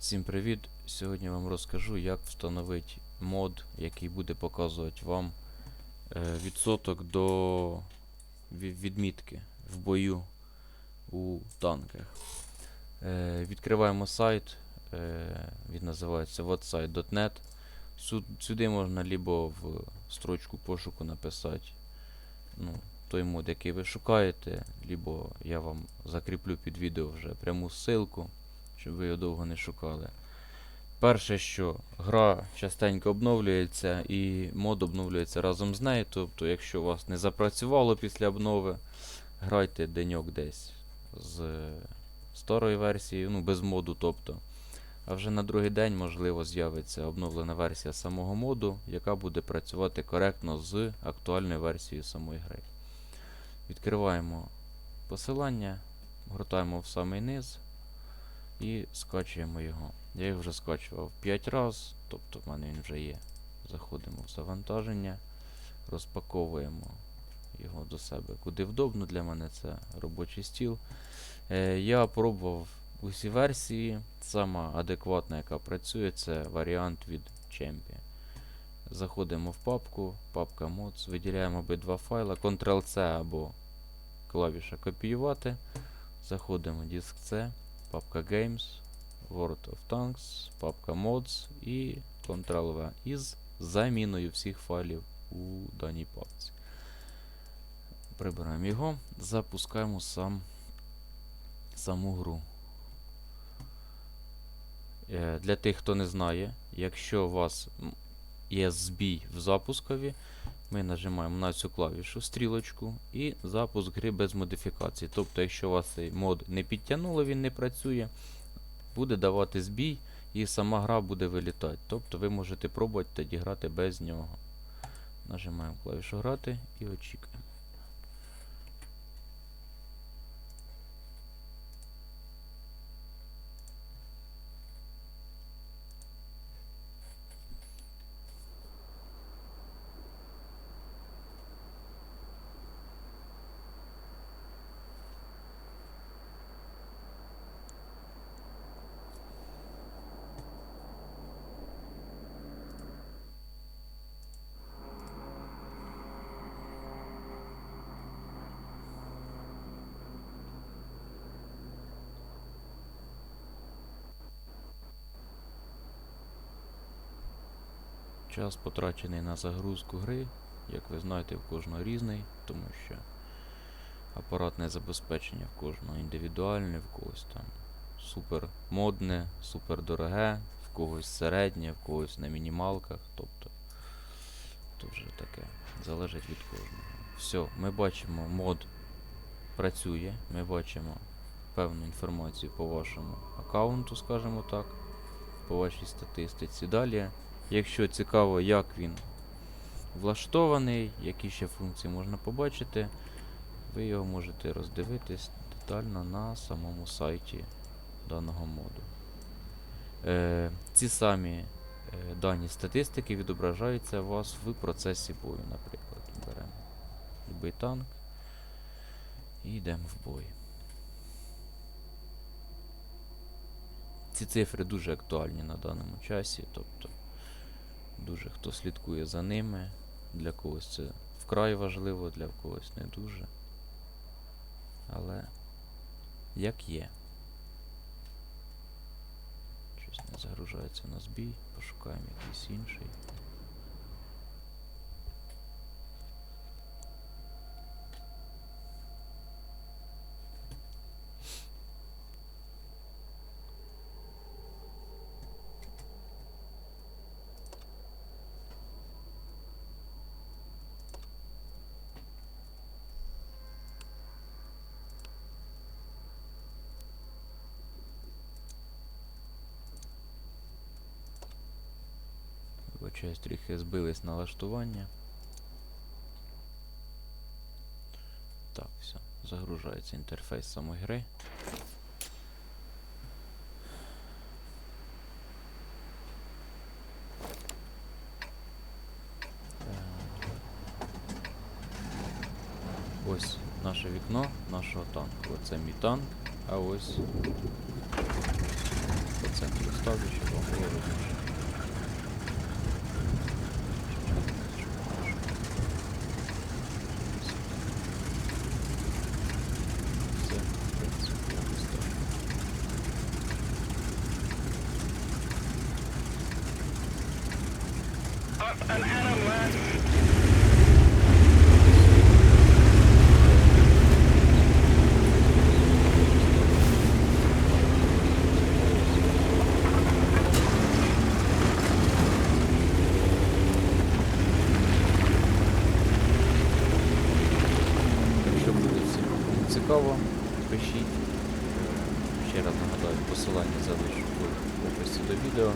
Всім привіт! Сьогодні вам розкажу, як встановити мод, який буде показувати вам е, відсоток до відмітки в бою у танках. Е, відкриваємо сайт, е, він називається whatsite.net. Сюди можна либо в строчку пошуку написати ну, той мод, який ви шукаєте, либо я вам закріплю під відео вже пряму ссылку щоб ви його довго не шукали. Перше, що гра частенько обновлюється і мод обновлюється разом з нею. Тобто, якщо у вас не запрацювало після обнови, грайте деньок десь з старої версії, ну без моду, тобто. А вже на другий день, можливо, з'явиться обновлена версія самого моду, яка буде працювати коректно з актуальною версією самої гри. Відкриваємо посилання, гортаємо в самий низ і скачуємо його. Я його вже скачував 5 разів, тобто в мене він вже є. Заходимо в завантаження, розпаковуємо його до себе куди вдобно. Для мене це робочий стіл. Е, я пробував усі версії. Сама адекватна, яка працює, це варіант від Чемпі. Заходимо в папку, папка mods, виділяємо обидва файла, Ctrl-C або клавіша копіювати. Заходимо в диск C, папка Games, World of Tanks, папка Mods і Ctrl-V із заміною всіх файлів у даній папці. Прибираємо його, запускаємо сам, саму гру. Е, Для тих, хто не знає, якщо у вас є збій в запускові, ми нажимаємо на цю клавішу стрілочку і запуск гри без модифікацій. Тобто, якщо у вас цей мод не підтягнуло, він не працює, буде давати збій і сама гра буде вилітати. Тобто ви можете пробувати тоді грати без нього. Нажимаємо клавішу грати і очікуємо. Час потрачений на загрузку гри, як ви знаєте, в кожного різний, тому що апаратне забезпечення в кожного індивідуальне, в когось там супер модне, супер дороге, в когось середнє, в когось на мінімалках. Тобто то вже таке залежить від кожного. Все, ми бачимо, мод працює, ми бачимо певну інформацію по вашому аккаунту, скажімо так, по вашій статистиці. Далі. Якщо цікаво, як він влаштований, які ще функції можна побачити, ви його можете роздивитись детально на самому сайті даного моду. Е, ці самі е, дані статистики відображаються у вас в процесі бою, наприклад. Беремо будь-який танк і йдемо в бой. Ці цифри дуже актуальні на даному часі, тобто дуже хто слідкує за ними. Для когось це вкрай важливо, для когось не дуже. Але як є. Щось не загружається на збій, пошукаємо якийсь інший. Вибачаюсь, трохи збились налаштування. Так, все, загружається інтерфейс самої гри. Ось наше вікно нашого танку. Оце мій танк, а ось по центру поставлю, щоб вам було видніше. цікаво, пишіть. Е, ще раз нагадаю, посилання залишу в описі до відео.